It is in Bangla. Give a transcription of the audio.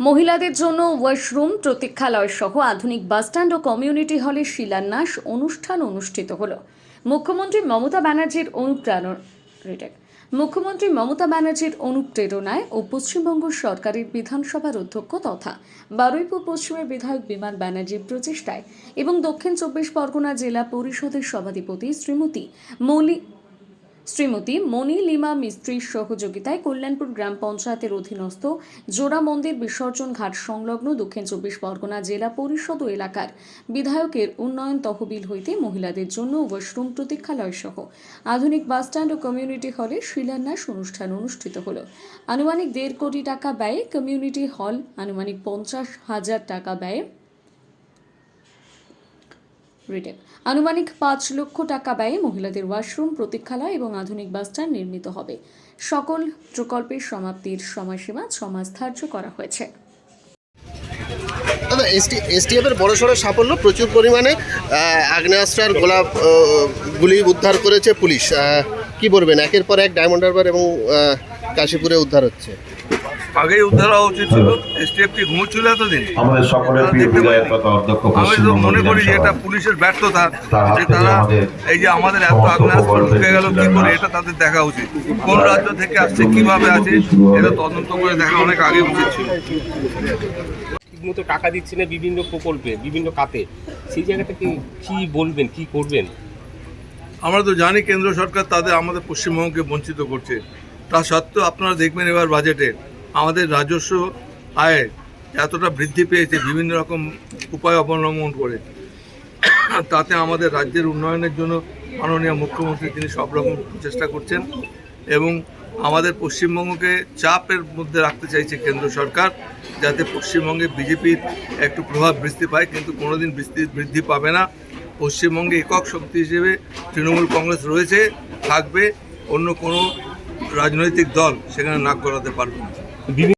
মহিলাদের জন্য ওয়াশরুম, প্রতীক্ষালয় সহ আধুনিক বাসস্ট্যান্ড ও কমিউনিটি হলে শিলান্যাস অনুষ্ঠান অনুষ্ঠিত হলো। মুখ্যমন্ত্রী মমতা ব্যানার্জির অনুপ্রেরণ মুখ্যমন্ত্রী মমতা ব্যানার্জির অনুপ্রেরণায় ও পশ্চিমবঙ্গ সরকারের বিধানসভার অধ্যক্ষ তথা বারুইপুর পশ্চিমের বিধায়ক বিমান ব্যানার্জির প্রচেষ্টায় এবং দক্ষিণ চব্বিশ পরগনা জেলা পরিষদের সভাধিপতি শ্রীমতী মৌলি শ্রীমতী মণি লিমা মিস্ত্রির সহযোগিতায় কল্যাণপুর গ্রাম পঞ্চায়েতের অধীনস্থ জোড়া মন্দির বিসর্জন ঘাট সংলগ্ন দক্ষিণ চব্বিশ পরগনা জেলা পরিষদ এলাকার বিধায়কের উন্নয়ন তহবিল হইতে মহিলাদের জন্য ওয়াশরুম প্রতীক্ষালয় সহ আধুনিক বাসস্ট্যান্ড ও কমিউনিটি হলে শিলান্যাস অনুষ্ঠান অনুষ্ঠিত হল। আনুমানিক দেড় কোটি টাকা ব্যয়ে কমিউনিটি হল, আনুমানিক পঞ্চাশ হাজার টাকা ব্যয়ে রিটেল আনুমানিক পাঁচ লক্ষ টাকা ব্যয়ে মহিলাদের ওয়াশরুম প্রতীক্ষালয় এবং আধুনিক বাসস্ট্যান্ড নির্মিত হবে। সকল প্রকল্পের সমাপ্তির সময়সীমা ছ মাস ধার্য করা হয়েছে। দাদা এসটি এসটিএফ এর বড় সড়ো সাফল্য প্রচুর পরিমাণে আহ, আগ্নেয়াস্ত্র আর গোলাপ গুলি উদ্ধার করেছে পুলিশ। কি বলবেন? একের পর এক ডায়মন্ড হারবার এবং কাশীপুরে উদ্ধার হচ্ছে। আগেই উদ্ধার হওয়া উচিত ছিল। এসটিএফ কি ঘুমোচ্ছিল এতদিন? আমাদের সকলের প্রিয় বিধায়ক তথা অধ্যক্ষ আমি তো মনে করি যে এটা পুলিশের ব্যর্থতা যে তারা এই যে আমাদের এত আগ্নেয়াস্ত্র ঢুকে গেল কি করে এটা তাদের দেখা উচিত? কোন রাজ্য থেকে আসছে কীভাবে আছে এটা তদন্ত করে দেখা অনেক আগে উচিত ছিল। ঠিকমতো টাকা দিচ্ছে না বিভিন্ন প্রকল্পে বিভিন্ন কাতে। সেই জায়গাটা কি কি বলবেন কি করবেন? আমরা তো জানি কেন্দ্র সরকার তাদের আমাদের পশ্চিমবঙ্গকে বঞ্চিত করছে। তা সত্ত্বেও আপনারা দেখবেন এবার বাজেটে আমাদের রাজস্ব আয়ের এতটা বৃদ্ধি পেয়েছে, বিভিন্ন রকম উপায় অবলম্বন করে। তাতে আমাদের রাজ্যের উন্নয়নের জন্য মাননীয় মুখ্যমন্ত্রী তিনি সব রকম চেষ্টা করছেন এবং আমাদের পশ্চিমবঙ্গকে চাপের মধ্যে রাখতে চাইছে কেন্দ্র সরকার, যাতে পশ্চিমবঙ্গে বিজেপির একটু প্রভাব বৃদ্ধি পায়, কিন্তু কোনোদিন বৃদ্ধি বৃদ্ধি পাবে না। পশ্চিমবঙ্গে একক শক্তি হিসেবে তৃণমূল কংগ্রেস রয়েছে, থাকবে, অন্য কোনো রাজনৈতিক দল সেখানে নাক গলাতে পারবে না। বিভিন্ন